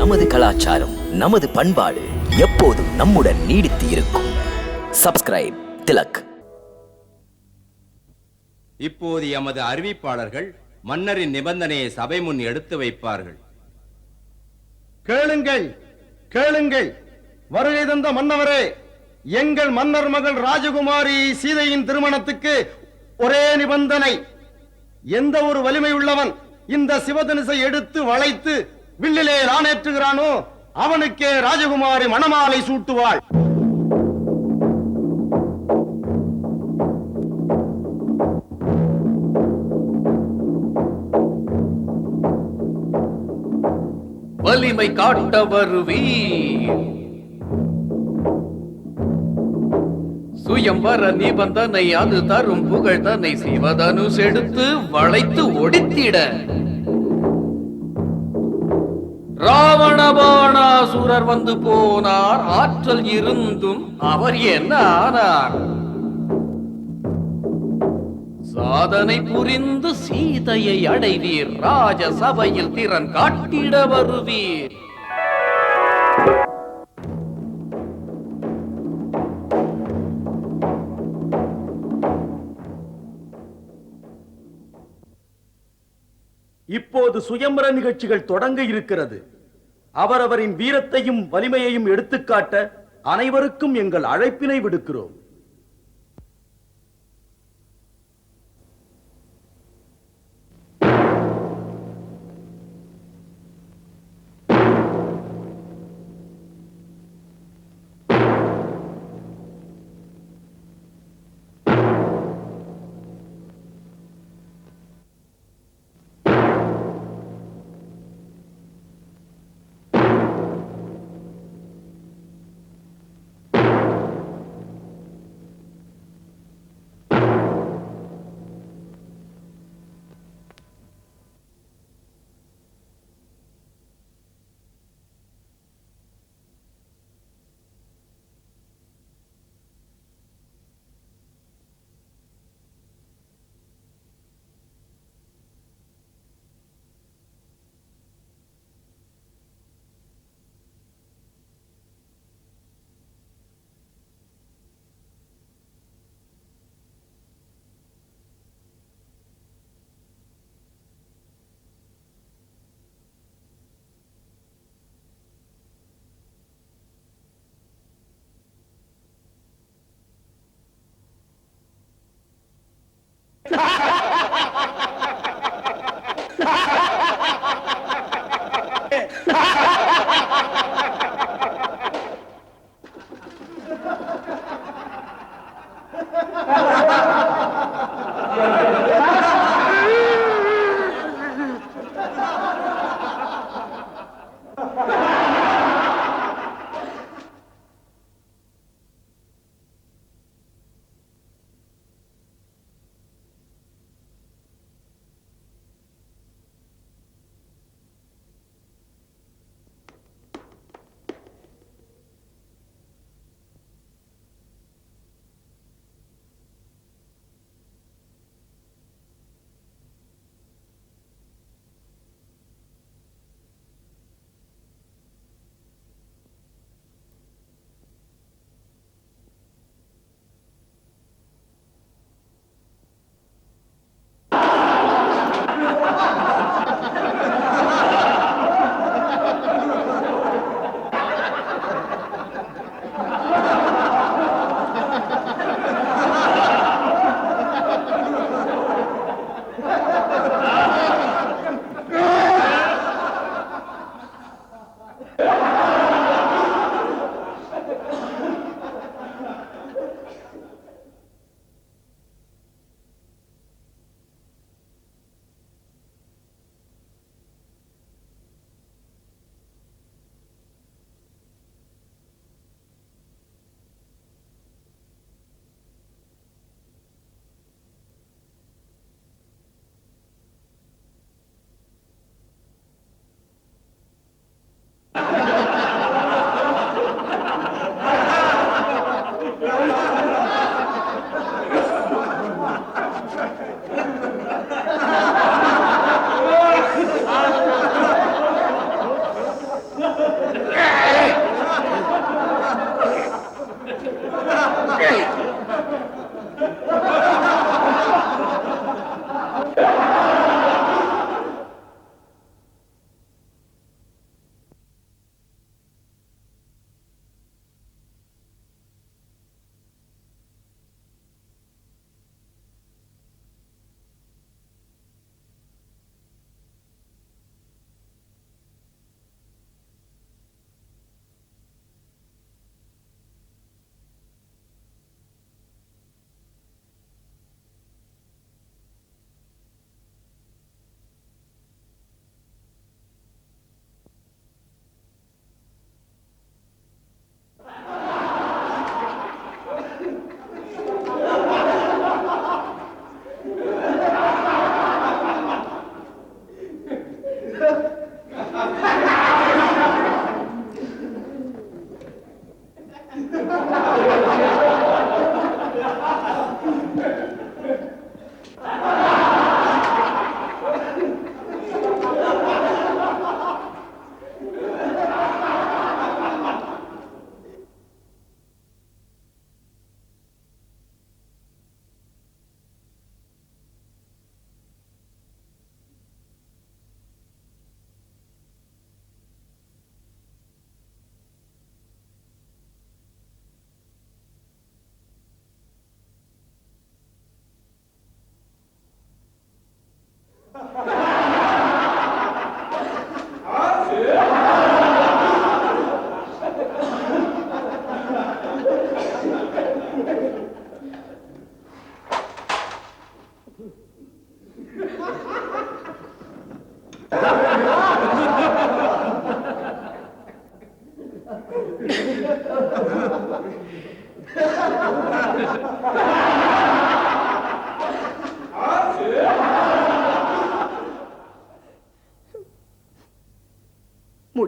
நமது கலாச்சாரம் நமது பண்பாடு எப்போதும் நம்முடன் நீடித்து இருக்கும். சப்ஸ்கிரைப் திலக். இப்போது எமது அறிவிப்பாளர்கள் மன்னரின் நிபந்தனையை சபை முன் எடுத்து வைப்பார்கள். கேளுங்கள் கேளுங்கள். வருகை தந்த மன்னவரே எங்கள் மன்னர் மகள் ராஜகுமாரி சீதையின் திருமணத்துக்கு ஒரே நிபந்தனை. எந்த ஒரு வலிமை உள்ளவன் இந்த சிவதனுசை எடுத்து வளைத்து வில்லிலே ராணேற்றுகிறானோ அவனுக்கே ராஜகுமாரி மணமாலை சூட்டுவாள். வலிமை காட்ட வருவீர் சுயம்பர நிபந்தனை அது தரும் புகழ் தன்னை சிவதனுஷ் எடுத்து வளைத்து ஒடித்திட. ராவணபாணாசுரர் வந்து போனார். ஆற்றல் இருந்தும் அவர் என்ன ஆனார்? சாதனை புரிந்து சீதையை அடைவீர். ராஜ சபையில் திறன் காட்டிட வருவீர். இப்போது சுயம்பர நிகழ்ச்சிகள் தொடங்க இருக்கிறது. அவரவரின் வீரத்தையும் வலிமையையும் எடுத்துக்காட்ட அனைவருக்கும் எங்கள் அழைப்பினை விடுக்கிறோம். ハハハハハ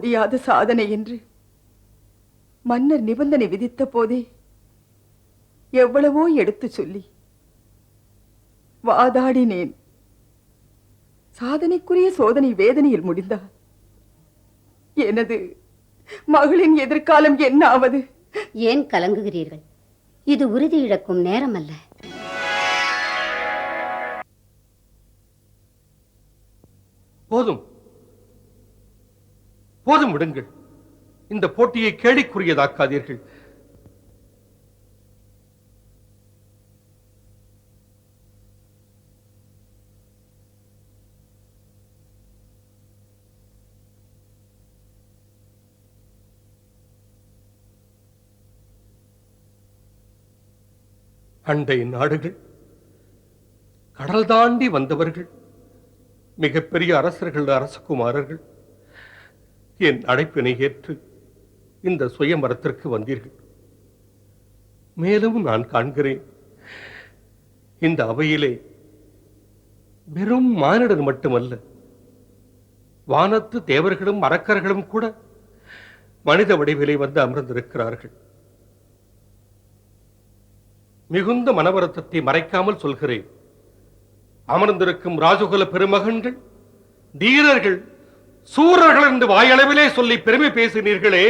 முடியாத சாதனை என்று மன்னர் நிபந்தனை விதித்த போதே எவ்வளவோ எடுத்துச் சொல்லி வாதாடினேன். சாதனைக்குரிய சோதனை வேதனையில் முடிந்தார் எனது மகளின் எதிர்காலம் என்ன ஆவது ஏன் கலங்குகிறீர்கள்? இது உறுதி இழக்கும் நேரமல்ல. போதும். போதும் விடுங்கள். இந்த போட்டியை கேடிக்குரியதாக்காதீர்கள் அண்டை நாடுகள் கடல் தாண்டி வந்தவர்கள் மிகப்பெரிய அரசர்கள் அரசகுமாரர்கள் என் அழைப்பினை ஏற்று இந்த சுயமரத்திற்கு வந்தீர்கள். மேலும் நான் காண்கிறேன் இந்த அவையிலே வெறும் மானிடர் மட்டுமல்ல வானத்து தேவர்களும் மரக்கர்களும் கூட மனித வடிவிலே வந்து அமர்ந்திருக்கிறார்கள். மிகுந்த மனவரத்தத்தை மறைக்காமல் சொல்கிறேன் அமர்ந்திருக்கும் ராஜகுல பெருமகன்கள் தீரர்கள் சூரர்கள் என்று வாயளவிலே சொல்லி பெருமை பேசினீர்களே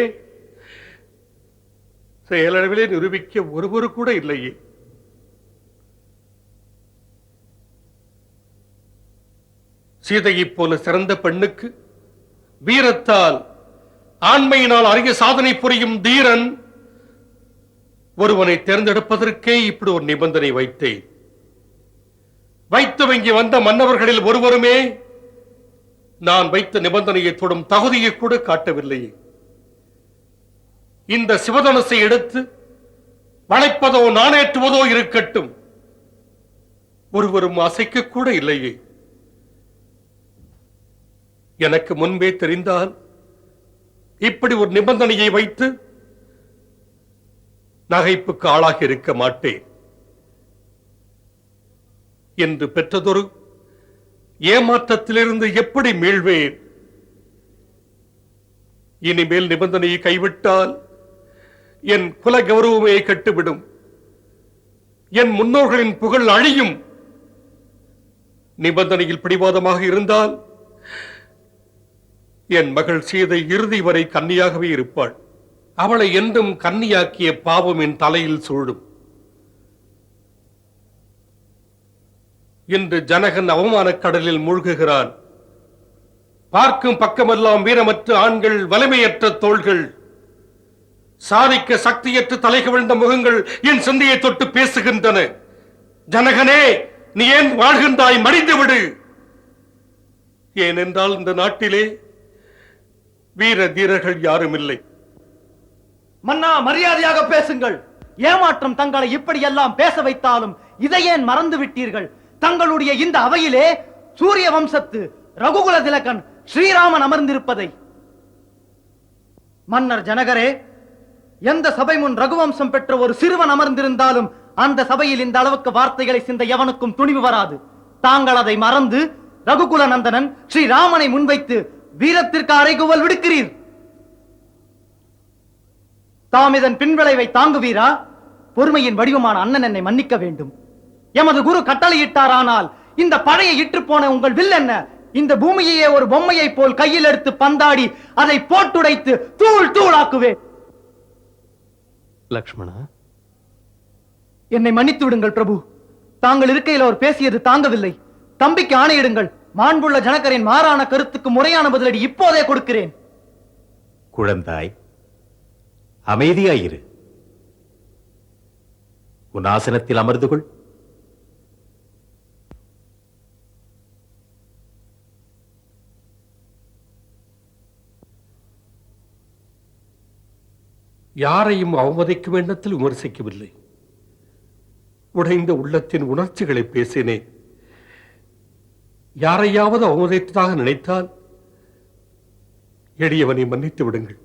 செயலளவிலே நிரூபிக்க ஒருவரு கூட இல்லையே. சீதையைப் போல சிறந்த பெண்ணுக்கு வீரத்தால் ஆண்மையினால் அரிய சாதனை புரியும் தீரன் ஒருவனை தேர்ந்தெடுப்பதற்கே இப்படி ஒரு நிபந்தனை வைத்தேன். வைத்தவங்கி வந்த மன்னவர்களில் ஒருவருமே நான் வைத்த நிபந்தனையை தொடும் தகுதியை கூட காட்டவில்லையே இந்த சிவதனசை எடுத்து வளைப்பதோ நாணேற்றுவதோ இருக்கட்டும். ஒருவரும் அசைக்க கூட இல்லையே. எனக்கு முன்பே தெரிந்தால் இப்படி ஒரு நிபந்தனையை வைத்து நகைப்புக்கு ஆளாகி இருக்க மாட்டேன். என்று பெற்றதொரு ஏமாற்றத்திலிருந்து எப்படி மீழ்வேன் இனிமேல் நிபந்தனையை கைவிட்டால் என் குல கௌரவமே கட்டுவிடும். என் முன்னோர்களின் புகழ் அழியும். நிபந்தனையில் பிடிவாதமாக இருந்தால் என் மகள் சீதை இறுதி வரை கன்னியாகவே இருப்பாள். அவளை என்றும் கன்னியாக்கிய பாவம் என் தலையில் சூழும். இன்று ஜனகன் அவமானக் கடலில் மூழ்குகிறான். பார்க்கும் பக்கமெல்லாம் வீரமற்ற ஆண்கள் வலிமையற்ற தோள்கள். சாதிக்க சக்தியற்ற தலைகவிழ்ந்த முகங்கள் என் சிந்தையை தொட்டு பேசுகின்றன. ஜனகனே நீ ஏன் வாழ்கின்றாய்? மடிந்து விடு. ஏனென்றால் இந்த நாட்டிலே வீர தீரர்கள் யாரும் இல்லை மன்னா மரியாதையாக பேசுங்கள். ஏமாற்றம் தங்களை இப்படியெல்லாம் பேச வைத்தாலும் இதை ஏன் மறந்து விட்டீர்கள் தங்களுடைய இந்த அவையிலே சூரிய வம்சத்து ரகுகுல திலகன் ஸ்ரீராமன் அமர்ந்திருப்பதை. மன்னர் ஜனகரே எந்த சபை முன் ரகுவம்சம் பெற்ற ஒரு சிறுவன் அமர்ந்திருந்தாலும் அந்த சபையில் இந்த அளவுக்கு வார்த்தைகளை சிந்த எவனுக்கும் துணிவு வராது. தாங்கள் அதை மறந்து ரகுகுல நந்தனன் ஸ்ரீராமனை முன்வைத்து வீரத்திற்கு அறைகுவல் விடுக்கிறீர். தாம் இதன் பின்விளைவை தாங்குவீரா? பொறுமையின் வடிவமான அண்ணன் என்னை மன்னிக்க வேண்டும். எமது குரு கட்டளையிட்டாரானால் இந்த பழைய இற்று போன உங்கள் வில் என்ன? இந்த பூமியையே ஒரு பொம்மையை போல் கையில் எடுத்து பந்தாடி அதை போட்டுடைத்து தூள் தூளாக்குவேன். லக்ஷ்மணா? என்னை மன்னித்து விடுங்கள் பிரபு. தாங்கள் இருக்கையில் அவர் பேசியது தாங்கவில்லை. தம்பிக்கு ஆணையிடுங்கள் மாண்புள்ள ஜனகரின் மாறான கருத்துக்கு முறையான பதிலடி இப்போதே கொடுக்கிறேன். குழந்தாய் அமைதியாயிரு. உன் ஆசனத்தில் அமர்ந்து கொள். யாரையும் அவமதிக்கும் எண்ணத்தில் விமர்சிக்கவில்லை. உடைந்த உள்ளத்தின் உணர்ச்சிகளை பேசினேன் யாரையாவது அவமதித்ததாக நினைத்தால் எளியவனை மன்னித்து விடுங்கள்.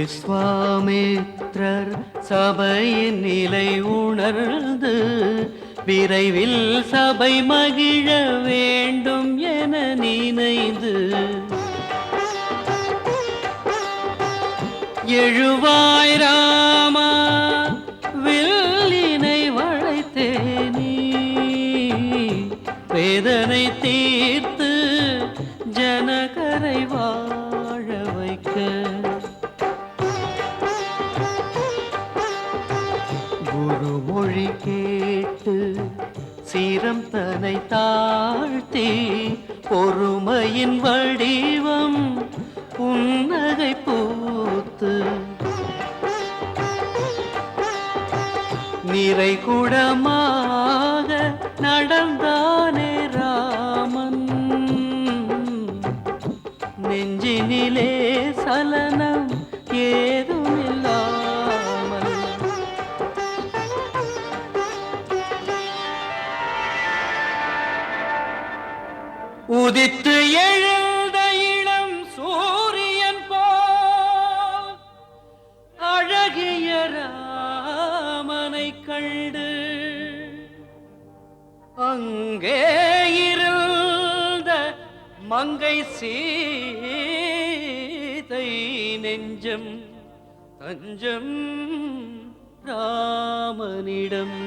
விஸ்வாமித்ரர் சபையின் நிலை உணர்ந்து விரைவில் சபை மகிழ வேண்டும் என நினைந்து எழுவாயிரம் நிறை நடந்தார் மங்கை சீதை நெஞ்சம் தஞ்சம் ராமனிடம்.